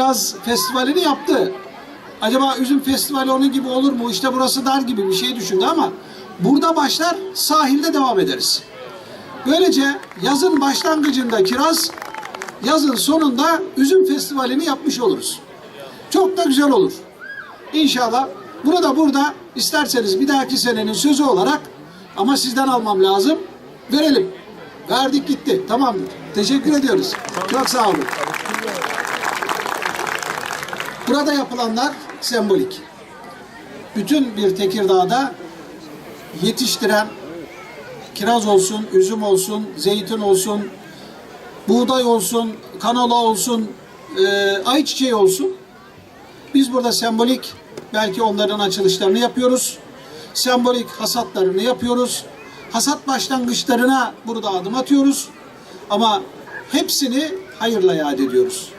Kiraz Festivali'ni yaptı. Acaba üzüm festivali onun gibi olur mu? İşte burası dar gibi bir şey düşündü ama burada başlar sahilde devam ederiz. Böylece yazın başlangıcında kiraz, yazın sonunda üzüm festivalini yapmış oluruz. Çok da güzel olur. İnşallah bunu da burada isterseniz bir dahaki senenin sözü olarak ama sizden almam lazım. Verelim. Verdik gitti. Tamamdır. Teşekkür ediyoruz. Çok sağ olun. Burada yapılanlar sembolik. Bütün bir Tekirdağ'da yetiştiren kiraz olsun, üzüm olsun, zeytin olsun, buğday olsun, kanola olsun, e, ayçiçeği olsun. Biz burada sembolik belki onların açılışlarını yapıyoruz. Sembolik hasatlarını yapıyoruz. Hasat başlangıçlarına burada adım atıyoruz. Ama hepsini hayırla yad ediyoruz.